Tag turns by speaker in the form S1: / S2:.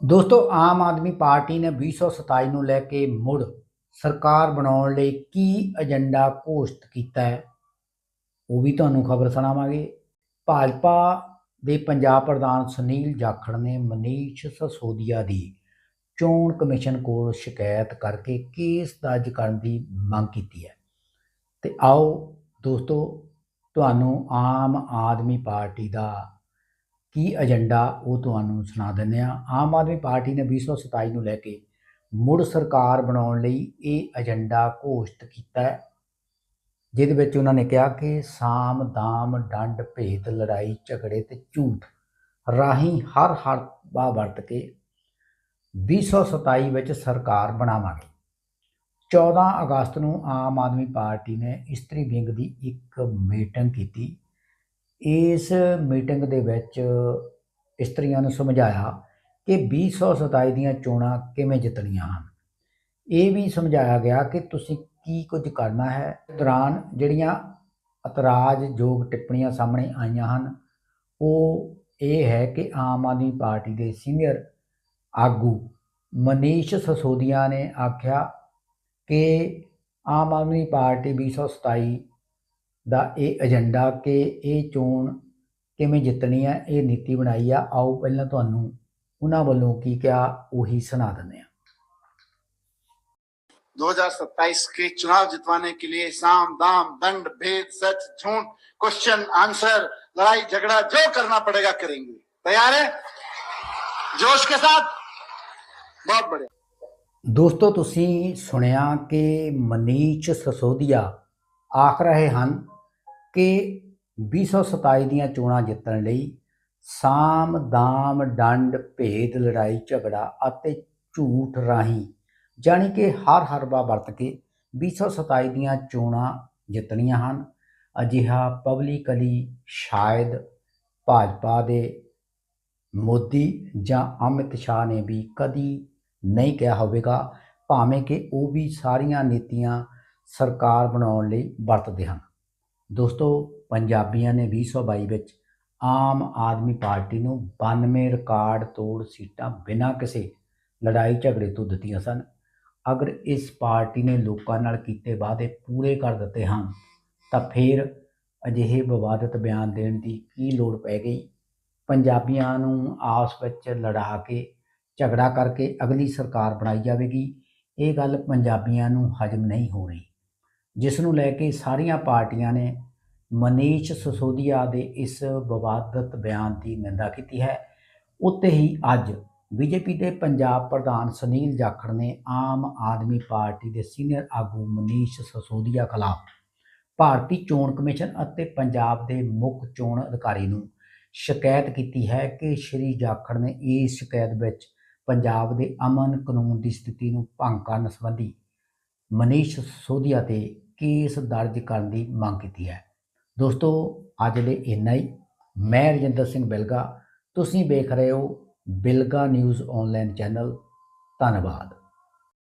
S1: ਦੋਸਤੋ, ਆਮ ਆਦਮੀ ਪਾਰਟੀ ਨੇ 2027 ਨੂੰ ਲੈ ਕੇ ਮੁੜ ਸਰਕਾਰ ਬਣਾਉਣ ਲਈ ਕੀ ਏਜੰਡਾ ਘੋਸ਼ਿਤ ਕੀਤਾ ਹੈ, ਉਹ ਵੀ ਤੁਹਾਨੂੰ ਖਬਰ ਸੁਣਾਵਾਂਗੇ। ਭਾਜਪਾ ਦੇ ਪੰਜਾਬ ਪ੍ਰਧਾਨ ਸੁਨੀਲ ਜਾਖੜ ਨੇ ਮਨੀਸ਼ ਸਸੋਦੀਆ ਦੀ ਚੋਣ ਕਮਿਸ਼ਨ ਕੋਲ ਸ਼ਿਕਾਇਤ ਕਰਕੇ ਕੇਸ ਦਰਜ ਕਰਨ ਦੀ ਮੰਗ ਕੀਤੀ ਹੈ। ਤੇ ਆਓ ਦੋਸਤੋ, ਤੁਹਾਨੂੰ ਆਮ ਆਦਮੀ ਪਾਰਟੀ ਦਾ ਕੀ ਏਜੰਡਾ ਉਹ ਤੁਹਾਨੂੰ ਸੁਣਾ ਦਿੰਦੇ ਆ ਆਮ ਆਦਮੀ ਪਾਰਟੀ ਨੇ 2027 ਨੂੰ ਲੈ ਕੇ ਮੁੜ ਸਰਕਾਰ ਬਣਾਉਣ ਲਈ ਇਹ ਏਜੰਡਾ ਘੋਸ਼ਿਤ ਕੀਤਾ ਹੈ। ਜਿਹਦੇ ਵਿੱਚ ਉਹਨਾਂ ਨੇ ਕਿਹਾ ਕਿ ਸਾਮ ਦਾਮ ਡੰਡ ਭੇਦ ਲੜਾਈ ਝਗੜੇ ਤੇ ਝੂਠ ਰਾਹੀਂ ਹਰ ਹਰ ਬਾ ਵਰਤ ਕੇ 2027 ਵਿੱਚ ਸਰਕਾਰ ਬਣਾਵਾਂਗੇ। 14 ਅਗਸਤ ਨੂੰ ਆਮ ਆਦਮੀ ਪਾਰਟੀ ਨੇ ਇਸਤਰੀ ਵਿੰਗ ਦੀ ਇੱਕ ਮੀਟਿੰਗ ਕੀਤੀ। ਇਸ ਮੀਟਿੰਗ ਦੇ ਵਿੱਚ ਇਸਤਰੀਆਂ ਨੂੰ ਸਮਝਾਇਆ ਕਿ 2027 ਦੀਆਂ ਚੋਣਾਂ ਕਿਵੇਂ ਜਿੱਤਣੀਆਂ ਹਨ। ਇਹ ਵੀ ਸਮਝਾਇਆ ਗਿਆ ਕਿ ਤੁਸੀਂ ਕੀ ਕੁਝ ਕਰਨਾ ਹੈ। ਦੌਰਾਨ ਜਿਹੜੀਆਂ ਇਤਰਾਜ਼ਯੋਗ ਟਿੱਪਣੀਆਂ ਸਾਹਮਣੇ ਆਈਆਂ ਹਨ, ਉਹ ਇਹ ਹੈ ਕਿ ਆਮ ਆਦਮੀ ਪਾਰਟੀ ਦੇ ਸੀਨੀਅਰ ਆਗੂ ਮਨੀਸ਼ ਸਸੋਦੀਆ ਨੇ ਆਖਿਆ ਕਿ ਆਮ ਆਦਮੀ ਪਾਰਟੀ 2027 ਦਾ ਇਹ ਏਜੰਡਾ ਕਿ ਇਹ ਚੋਣ ਕਿਵੇਂ ਜਿੱਤਣੀ ਹੈ ਇਹ ਨੀਤੀ ਬਣਾਈ ਆ ਆਓ ਪਹਿਲਾਂ ਤੁਹਾਨੂੰ ਉਹਨਾਂ ਵੱਲੋਂ ਕੀ ਕਿਹਾ ਉਹੀ ਸੁਣਾ ਦਿੰਦੇ ਆ
S2: 2027 के चुनाव जितवाने के लिए साम दाम दंड भेद सच झूठ क्वेश्चन आंसर लड़ाई झगड़ा जो करना पड़ेगा करेंगे तैयार है जोश के साथ बहुत बढ़िया
S1: ਦੋਸਤੋ ਤੁਸੀਂ ਸੁਣਿਆ ਕਿ ਮਨੀਸ਼ ਸਸੋਦੀਆ ਆਖ ਰਹੇ ਹਨ ਕਿ 2027 ਦੀਆਂ ਚੋਣਾਂ ਜਿੱਤਣ ਲਈ ਸਾਮ ਦਾਮ ਡੰਡ ਭੇਦ ਲੜਾਈ ਝਗੜਾ ਅਤੇ ਝੂਠ ਰਾਹੀਂ ਜਾਣੀ ਕਿ ਹਰ ਹਰਬਾ ਵਰਤ ਕੇ 2027 ਦੀਆਂ ਚੋਣਾਂ ਜਿੱਤਣੀਆਂ ਹਨ। ਅਜਿਹਾ ਪਬਲਿਕਲੀ ਸ਼ਾਇਦ ਭਾਜਪਾ ਦੇ ਮੋਦੀ ਜਾਂ ਅਮਿਤ ਸ਼ਾਹ ਨੇ ਵੀ ਕਦੀ ਨਹੀਂ ਕਿਹਾ ਹੋਵੇਗਾ, ਭਾਵੇਂ ਕਿ ਉਹ ਵੀ ਸਾਰੀਆਂ ਨੀਤੀਆਂ ਸਰਕਾਰ ਬਣਾਉਣ ਲਈ ਵਰਤਦੇ ਹਨ। ਦੋਸਤੋ, ਪੰਜਾਬੀਆਂ ਨੇ 2022 ਵਿੱਚ ਆਮ ਆਦਮੀ ਪਾਰਟੀ ਨੂੰ 92 ਰਿਕਾਰਡ ਤੋੜ ਸੀਟਾਂ ਬਿਨਾਂ ਕਿਸੇ ਲੜਾਈ ਝਗੜੇ ਤੋਂ ਦਿੱਤੀਆਂ ਸਨ। ਅਗਰ ਇਸ ਪਾਰਟੀ ਨੇ ਲੋਕਾਂ ਨਾਲ ਕੀਤੇ ਵਾਅਦੇ ਪੂਰੇ ਕਰ ਦਿੱਤੇ ਹਨ, ਤਾਂ ਫਿਰ ਅਜਿਹੇ ਵਿਵਾਦਤ ਬਿਆਨ ਦੇਣ ਦੀ ਕੀ ਲੋੜ ਪੈ ਗਈ? ਪੰਜਾਬੀਆਂ ਨੂੰ ਆਪਸ ਵਿੱਚ ਲੜਾ ਕੇ, ਝਗੜਾ ਕਰਕੇ ਅਗਲੀ ਸਰਕਾਰ ਬਣਾਈ ਜਾਵੇਗੀ? ਇਹ ਗੱਲ ਪੰਜਾਬੀਆਂ ਨੂੰ ਹਜਮ ਨਹੀਂ ਹੋ ਰਹੀ। ਜਿਸ ਨੂੰ ਲੈ ਕੇ ਸਾਰੀਆਂ ਪਾਰਟੀਆਂ ਨੇ ਮਨੀਸ਼ ਸਸੋਦੀਆ ਦੇ ਇਸ ਵਿਵਾਦਤ ਬਿਆਨ ਦੀ ਨਿੰਦਾ ਕੀਤੀ ਹੈ। ਉੱਤੇ ਹੀ ਅੱਜ ਬੀਜੇਪੀ ਦੇ ਪੰਜਾਬ ਪ੍ਰਧਾਨ ਸੁਨੀਲ ਜਾਖੜ ਨੇ ਆਮ ਆਦਮੀ ਪਾਰਟੀ ਦੇ ਸੀਨੀਅਰ ਆਗੂ ਮਨੀਸ਼ ਸਸੋਦੀਆ ਖਿਲਾਫ ਭਾਰਤੀ ਚੋਣ ਕਮਿਸ਼ਨ ਅਤੇ ਪੰਜਾਬ ਦੇ ਮੁੱਖ ਚੋਣ ਅਧਿਕਾਰੀ ਨੂੰ ਸ਼ਿਕਾਇਤ ਕੀਤੀ ਹੈ ਕਿ ਸ਼੍ਰੀ ਜਾਖੜ ਨੇ ਇਸ ਸ਼ਿਕਾਇਤ ਵਿੱਚ ਪੰਜਾਬ ਦੇ ਅਮਨ ਕਾਨੂੰਨ ਦੀ ਸਥਿਤੀ ਨੂੰ ਭੰਗ ਕਰਨ ਸੰਬੰਧੀ ਮਨੀਸ਼ ਸੋਧੀਆ ਤੇ ਕੇਸ ਦਰਜ ਕਰਨ ਦੀ ਮੰਗ ਕੀਤੀ ਹੈ। ਦੋਸਤੋ, ਅੱਜ ਲਈ ਇੰਨਾ ਹੀ। ਮੈਂ ਰਜਿੰਦਰ ਸਿੰਘ ਬਿਲਗਾ। ਤੁਸੀਂ ਵੇਖ ਰਹੇ ਹੋ ਬਿਲਗਾ ਨਿਊਜ਼ ਆਨਲਾਈਨ ਚੈਨਲ। ਧੰਨਵਾਦ।